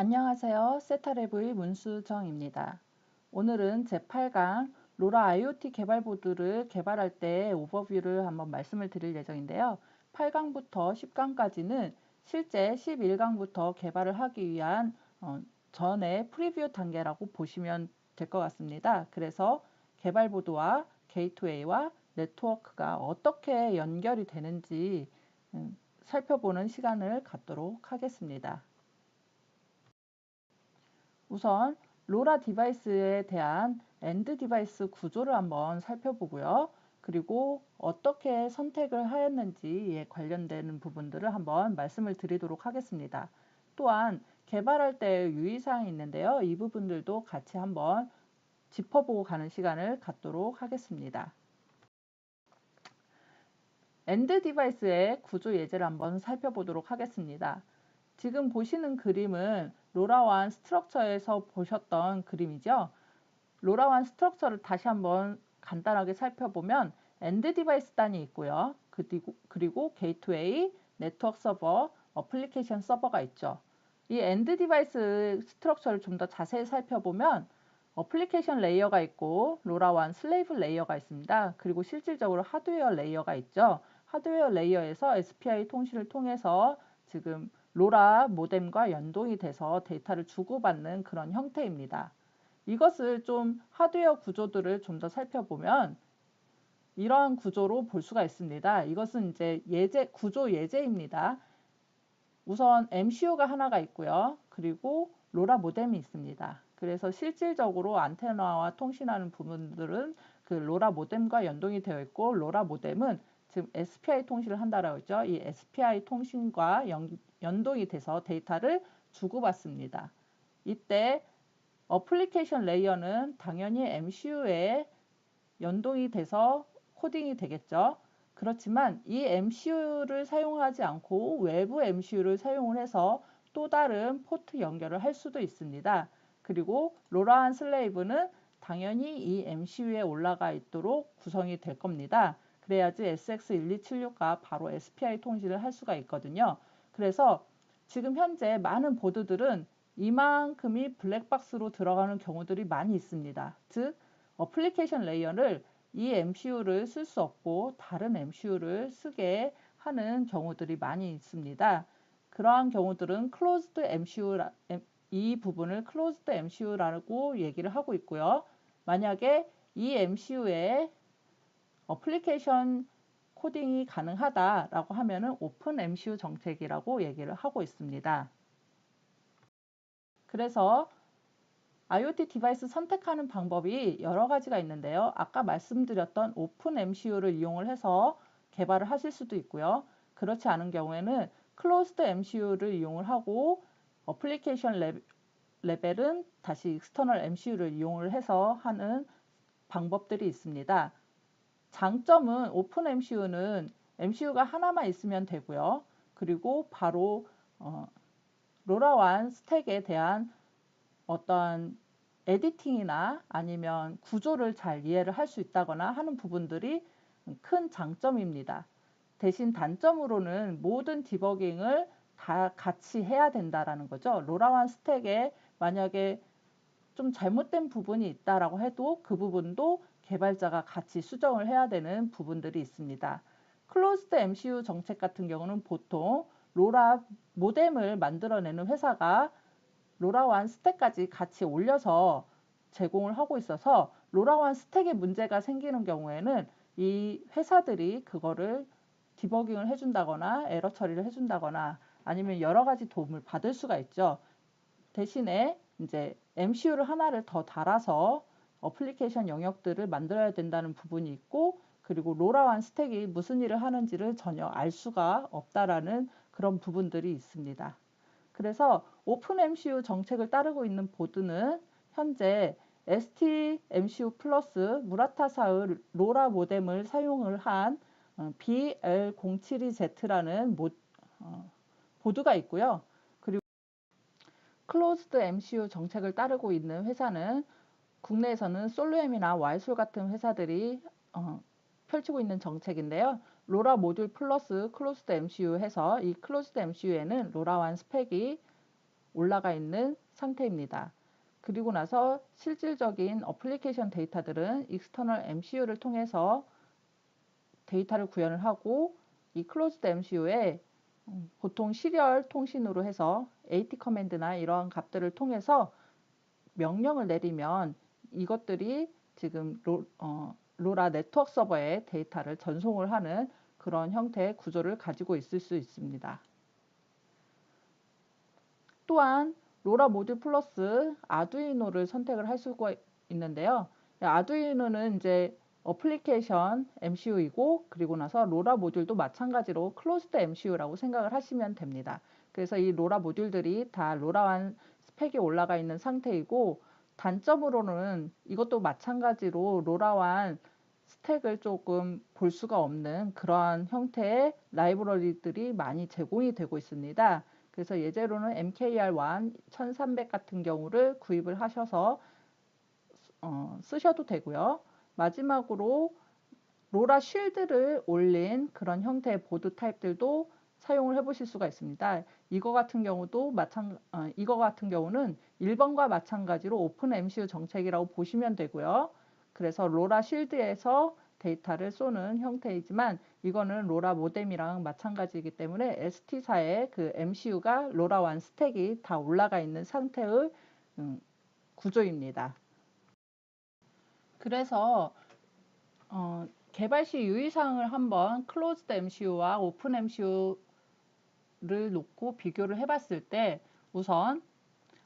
안녕하세요. 세타랩의 문수정입니다. 오늘은 제8강 로라 IoT 개발 보드를 개발할 때 오버뷰를 한번 말씀을 드릴 예정인데요. 8강부터 10강까지는 실제 11강부터 개발을 하기 위한 어, 전의 프리뷰 단계라고 보시면 될 것 같습니다. 그래서 개발 보드와 게이트웨이와 네트워크가 어떻게 연결이 되는지 음, 살펴보는 시간을 갖도록 하겠습니다. 우선 로라 디바이스에 대한 엔드 디바이스 구조를 한번 살펴보고요. 그리고 어떻게 선택을 하였는지에 관련되는 부분들을 한번 말씀을 드리도록 하겠습니다. 또한 개발할 때 유의사항이 있는데요. 이 부분들도 같이 한번 짚어보고 가는 시간을 갖도록 하겠습니다. 엔드 디바이스의 구조 예제를 한번 살펴보도록 하겠습니다. 지금 보시는 그림은 로라완 스트럭처에서 보셨던 그림이죠. 로라완 스트럭처를 다시 한번 간단하게 살펴보면 엔드 디바이스 단이 있고요. 그리고, 그리고 게이트웨이, 네트워크 서버, 어플리케이션 서버가 있죠. 이 엔드 디바이스 스트럭처를 좀 더 자세히 살펴보면 어플리케이션 레이어가 있고 로라완 슬레이브 레이어가 있습니다. 그리고 실질적으로 하드웨어 레이어가 있죠. 하드웨어 레이어에서 SPI 통신을 통해서 지금 로라 모뎀과 연동이 돼서 데이터를 주고받는 그런 형태입니다. 이것을 좀 하드웨어 구조들을 좀 더 살펴보면 이러한 구조로 볼 수가 있습니다. 이것은 이제 예제 구조 예제입니다. 우선 MCU가 하나가 있고요. 그리고 로라 모뎀이 있습니다. 그래서 실질적으로 안테나와 통신하는 부분들은 그 로라 모뎀과 연동이 되어 있고 로라 모뎀은 지금 SPI 통신을 한다라고 했죠. 이 SPI 통신과 연, 연동이 돼서 데이터를 주고받습니다. 이때 어플리케이션 레이어는 당연히 MCU에 연동이 돼서 코딩이 되겠죠. 그렇지만 이 MCU를 사용하지 않고 외부 MCU를 사용을 해서 또 다른 포트 연결을 할 수도 있습니다. 그리고 로라한 슬레이브는 당연히 이 MCU에 올라가 있도록 구성이 될 겁니다. 그래야지 SX1276과 바로 SPI 통신을 할 수가 있거든요. 그래서 지금 현재 많은 보드들은 이만큼이 블랙박스로 들어가는 경우들이 많이 있습니다. 즉, 어플리케이션 레이어를 이 MCU를 쓸 수 없고 다른 MCU를 쓰게 하는 경우들이 많이 있습니다. 그러한 경우들은 closed MCU 이 부분을 closed MCU라고 얘기를 하고 있고요. 만약에 이 MCU에 어플리케이션 코딩이 가능하다라고 하면은 오픈 MCU 정책이라고 얘기를 하고 있습니다. 그래서 IoT 디바이스 선택하는 방법이 여러 가지가 있는데요. 아까 말씀드렸던 오픈 MCU를 이용을 해서 개발을 하실 수도 있고요. 그렇지 않은 경우에는 클로스드 MCU를 이용을 하고 어플리케이션 레벨은 다시 익스터널 MCU를 이용을 해서 하는 방법들이 있습니다. 장점은 오픈 MCU는 MCU가 하나만 있으면 되고요. 그리고 바로 어, 로라완 스택에 대한 어떤 에디팅이나 아니면 구조를 잘 이해를 할 수 있다거나 하는 부분들이 큰 장점입니다. 대신 단점으로는 모든 디버깅을 다 같이 해야 된다라는 거죠. 로라완 스택에 만약에 좀 잘못된 부분이 있다라고 해도 그 부분도 개발자가 같이 수정을 해야 되는 부분들이 있습니다. 클로스드 MCU 정책 같은 경우는 보통 로라 모뎀을 만들어내는 회사가 로라완 스택까지 같이 올려서 제공을 하고 있어서 로라완 스택에 문제가 생기는 경우에는 이 회사들이 그거를 디버깅을 해준다거나 에러 처리를 해준다거나 아니면 여러 가지 도움을 받을 수가 있죠. 대신에 이제 MCU를 하나를 더 달아서 어플리케이션 영역들을 만들어야 된다는 부분이 있고 그리고 로라완 스택이 무슨 일을 하는지를 전혀 알 수가 없다라는 그런 부분들이 있습니다. 그래서 오픈 MCU 정책을 따르고 있는 보드는 현재 ST MCU 플러스 무라타사의 로라 모뎀을 사용을 한 어, BL072Z라는 모, 어, 보드가 있고요. 그리고 클로즈드 MCU 정책을 따르고 있는 회사는 국내에서는 솔루엠이나 와이솔 같은 회사들이 어, 펼치고 있는 정책인데요. 로라 모듈 플러스 클로스드 MCU 해서 이 클로스드 MCU에는 로라완 스펙이 올라가 있는 상태입니다. 그리고 나서 실질적인 어플리케이션 데이터들은 익스터널 MCU를 통해서 데이터를 구현을 하고 이 클로즈드 MCU에 보통 시리얼 통신으로 해서 AT 커맨드나 이러한 값들을 통해서 명령을 내리면 이것들이 지금 로, 어, 로라 네트워크 서버에 데이터를 전송을 하는 그런 형태의 구조를 가지고 있을 수 있습니다. 또한 로라 모듈 플러스 아두이노를 선택을 할 수가 있는데요. 아두이노는 이제 어플리케이션 MCU이고 그리고 나서 로라 모듈도 마찬가지로 클로즈드 MCU라고 생각을 하시면 됩니다. 그래서 이 로라 모듈들이 다 로라완 스펙이 올라가 있는 상태이고 단점으로는 이것도 마찬가지로 로라완 스택을 조금 볼 수가 없는 그러한 형태의 라이브러리들이 많이 제공이 되고 있습니다. 그래서 예제로는 MKR1 1300 같은 경우를 구입을 하셔서 어, 쓰셔도 되고요. 마지막으로 로라 쉴드를 올린 그런 형태의 보드 타입들도 사용을 해 보실 수가 있습니다. 이거 같은 경우도 마찬 어, 이거 같은 경우는 1번과 마찬가지로 오픈 MCU 정책이라고 보시면 되고요. 그래서 로라 쉴드에서 데이터를 쏘는 형태이지만 이거는 로라 모뎀이랑 마찬가지이기 때문에 ST사의 그 MCU가 로라 완 스택이 다 올라가 있는 상태의 음, 구조입니다. 그래서 어, 개발 시 유의사항을 한번 클로즈드 MCU와 오픈 MCU 를 놓고 비교를 해봤을 때 우선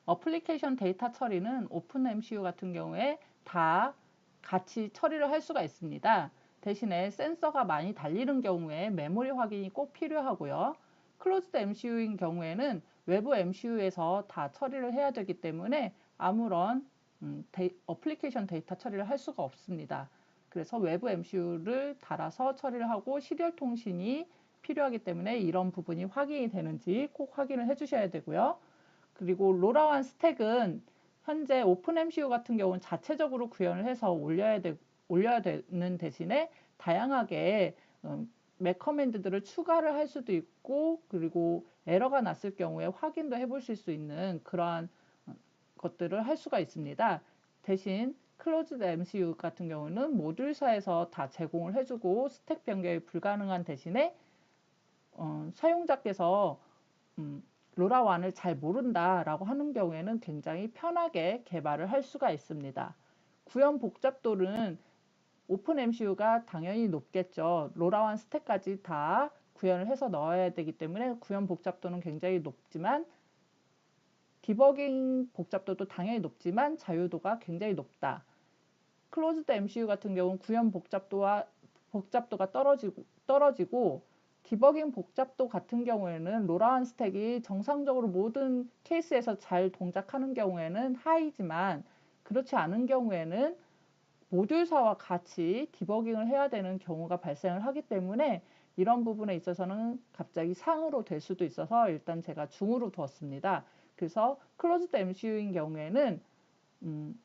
어플리케이션 데이터 처리는 오픈 MCU 같은 경우에 다 같이 처리를 할 수가 있습니다. 대신에 센서가 많이 달리는 경우에 메모리 확인이 꼭 필요하고요. 클로즈드 MCU인 경우에는 외부 MCU에서 다 처리를 해야 되기 때문에 아무런 음, 데이, 어플리케이션 데이터 처리를 할 수가 없습니다. 그래서 외부 MCU를 달아서 처리를 하고 시리얼 통신이 필요하기 때문에 이런 부분이 확인이 되는지 꼭 확인을 해 주셔야 되고요. 그리고 로라완 스택은 현재 오픈 MCU 같은 경우는 자체적으로 구현을 해서 올려야, 되, 올려야 되는 대신에 다양하게 음, 맥 커맨드들을 추가를 할 수도 있고 그리고 에러가 났을 경우에 확인도 해 보실 수 있는 그러한 것들을 할 수가 있습니다. 대신 클로즈드 MCU 같은 경우는 모듈사에서 다 제공을 해주고 스택 변경이 불가능한 대신에 어, 사용자께서 음, 로라완을 잘 모른다라고 하는 경우에는 굉장히 편하게 개발을 할 수가 있습니다. 구현 복잡도는 오픈 MCU가 당연히 높겠죠. 로라완 스택까지 다 구현을 해서 넣어야 되기 때문에 구현 복잡도는 굉장히 높지만 디버깅 복잡도도 당연히 높지만 자유도가 굉장히 높다. 클로즈드 MCU 같은 경우는 구현 복잡도와 복잡도가 떨어지고 떨어지고 디버깅 복잡도 같은 경우에는 로라한 스택이 정상적으로 모든 케이스에서 잘 동작하는 경우에는 하이지만 그렇지 않은 경우에는 모듈사와 같이 디버깅을 해야 되는 경우가 발생을 하기 때문에 이런 부분에 있어서는 갑자기 상으로 될 수도 있어서 일단 제가 중으로 두었습니다. 그래서 클로즈드 MCU인 경우에는 음,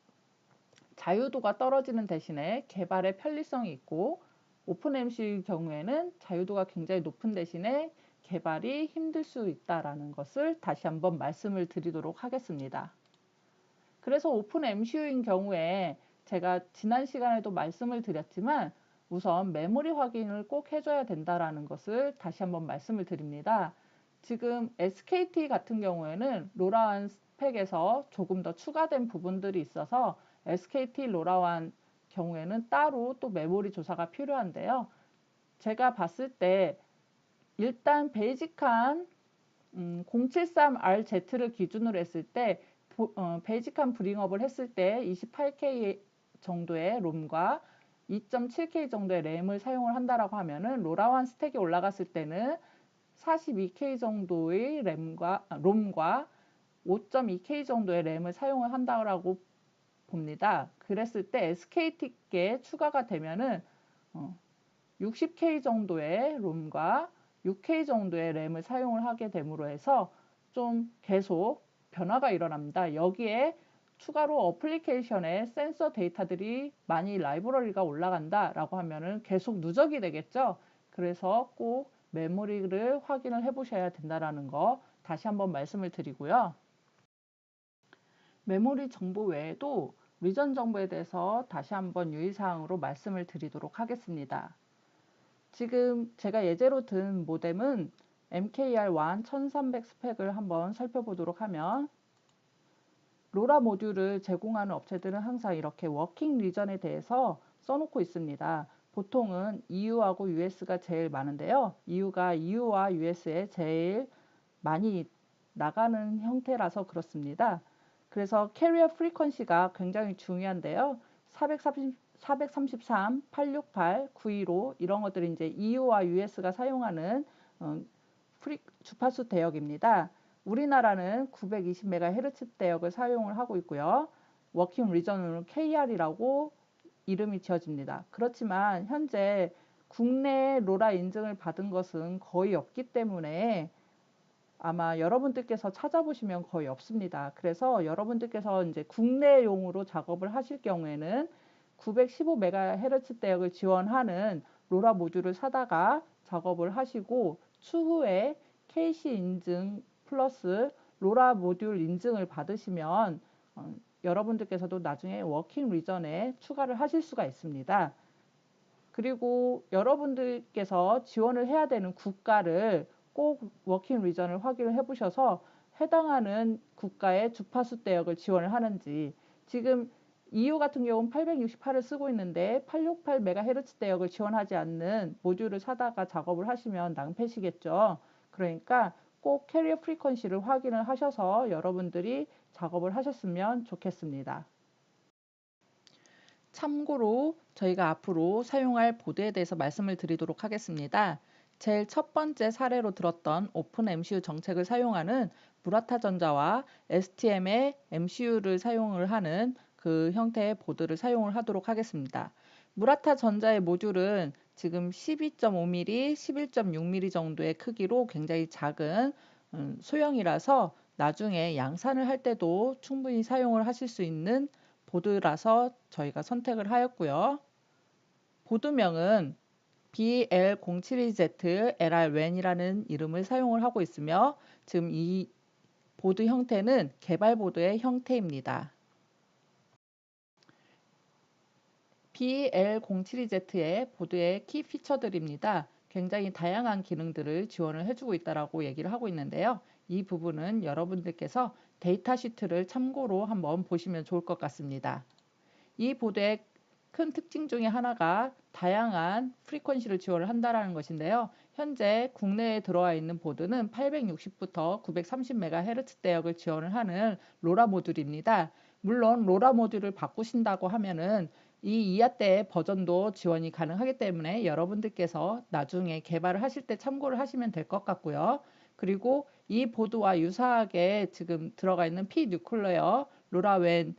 자유도가 떨어지는 대신에 개발의 편리성이 있고 오픈 MCU의 경우에는 자유도가 굉장히 높은 대신에 개발이 힘들 수 있다라는 것을 다시 한번 말씀을 드리도록 하겠습니다. 그래서 오픈 MCU인 경우에 제가 지난 시간에도 말씀을 드렸지만 우선 메모리 확인을 꼭 해줘야 된다라는 것을 다시 한번 말씀을 드립니다. 지금 SKT 같은 경우에는 로라완 스펙에서 조금 더 추가된 부분들이 있어서 SKT 로라완 경우에는 따로 또 메모리 조사가 필요한데요. 제가 봤을 때 일단 베이직한 음, 073RZ를 기준으로 했을 때 어, 베이직한 브링업을 했을 때 28K 정도의 롬과 2.7K 정도의 램을 사용을 한다라고 하면은 로라완 스택이 올라갔을 때는 42K 정도의 램과 롬과 5.2K 정도의 램을 사용을 한다고 봅니다. 그랬을 때 SKT께 추가가 되면은 어, 60K 정도의 롬과 6K 정도의 램을 사용을 하게 됨으로 해서 좀 계속 변화가 일어납니다. 여기에 추가로 어플리케이션에 센서 데이터들이 많이 라이브러리가 올라간다라고 하면은 계속 누적이 되겠죠. 그래서 꼭 메모리를 확인을 해 보셔야 된다라는 거 다시 한번 말씀을 드리고요. 메모리 정보 외에도 리 전 정보에 대해서 다시 한번 유의사항으로 말씀을 드리도록 하겠습니다. 지금 제가 예제로 든 모뎀은 MKR1 1300 스펙을 한번 살펴보도록 하면 로라 모듈을 제공하는 업체들은 항상 이렇게 워킹 리전에 대해서 써놓고 있습니다. 보통은 EU하고 US가 제일 많은데요. EU가 EU와 US에 제일 많이 나가는 형태라서 그렇습니다. 그래서 캐리어 프리퀀시가 굉장히 중요한데요. 430, 433, 868, 915 이런 것들이 이제 EU와 US가 사용하는 어, 프리, 주파수 대역입니다. 우리나라는 920MHz 대역을 사용을 하고 있고요. 워킹 리전으로 KR이라고 이름이 지어집니다. 그렇지만 현재 국내 로라 인증을 받은 것은 거의 없기 때문에 아마 여러분들께서 찾아보시면 거의 없습니다. 그래서 여러분들께서 이제 국내용으로 작업을 하실 경우에는 915MHz 대역을 지원하는 로라 모듈을 사다가 작업을 하시고 추후에 KC 인증 플러스 로라 모듈 인증을 받으시면 어, 여러분들께서도 나중에 워킹 리전에 추가를 하실 수가 있습니다. 그리고 여러분들께서 지원을 해야 되는 국가를 꼭 워킹 리전을 확인을 해 보셔서 해당하는 국가의 주파수 대역을 지원을 하는지 지금 EU 같은 경우는 868을 쓰고 있는데 868MHz 대역을 지원하지 않는 모듈을 사다가 작업을 하시면 낭패시겠죠. 그러니까 꼭 캐리어 프리퀀시를 확인을 하셔서 여러분들이 작업을 하셨으면 좋겠습니다. 참고로 저희가 앞으로 사용할 보드에 대해서 말씀을 드리도록 하겠습니다. 제일 첫 번째 사례로 들었던 오픈 MCU 정책을 사용하는 무라타전자와 STM의 MCU를 사용을 하는 그 형태의 보드를 사용을 하도록 하겠습니다. 무라타전자의 모듈은 지금 12.5mm, 11.6mm 정도의 크기로 굉장히 작은 음, 소형이라서 나중에 양산을 할 때도 충분히 사용을 하실 수 있는 보드라서 저희가 선택을 하였고요. 보드명은 BL072Z LR-WAN이라는 이름을 사용을 하고 있으며 지금 이 보드 형태는 개발 보드의 형태입니다. BL072Z의 보드의 키 피처들입니다. 굉장히 다양한 기능들을 지원을 해주고 있다라고 얘기를 하고 있는데요. 이 부분은 여러분들께서 데이터 시트를 참고로 한번 보시면 좋을 것 같습니다. 이 보드의 큰 특징 중에 하나가 다양한 프리퀀시를 지원을 한다라는 것인데요. 현재 국내에 들어와 있는 보드는 860부터 930MHz 대역을 지원을 하는 로라 모듈입니다. 물론 로라 모듈을 바꾸신다고 하면은 이 이하대 버전도 지원이 가능하기 때문에 여러분들께서 나중에 개발을 하실 때 참고를 하시면 될 것 같고요. 그리고 이 보드와 유사하게 지금 들어가 있는 P 뉴클레어 로라웬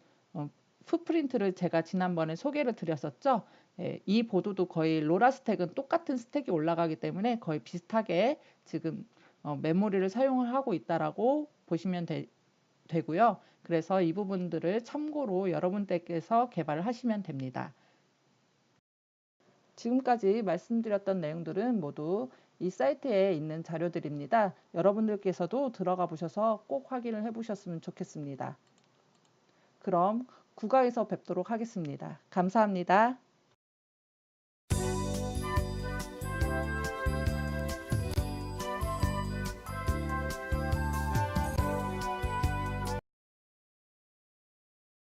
풋프린트를 제가 지난번에 소개를 드렸었죠. 예, 이 보도도 거의 로라 스택은 똑같은 스택이 올라가기 때문에 거의 비슷하게 지금 어, 메모리를 사용을 하고 있다라고 보시면 되, 되고요. 그래서 이 부분들을 참고로 여러분들께서 개발을 하시면 됩니다. 지금까지 말씀드렸던 내용들은 모두 이 사이트에 있는 자료들입니다. 여러분들께서도 들어가 보셔서 꼭 확인을 해 보셨으면 좋겠습니다. 그럼 국가에서 뵙도록 하겠습니다. 감사합니다.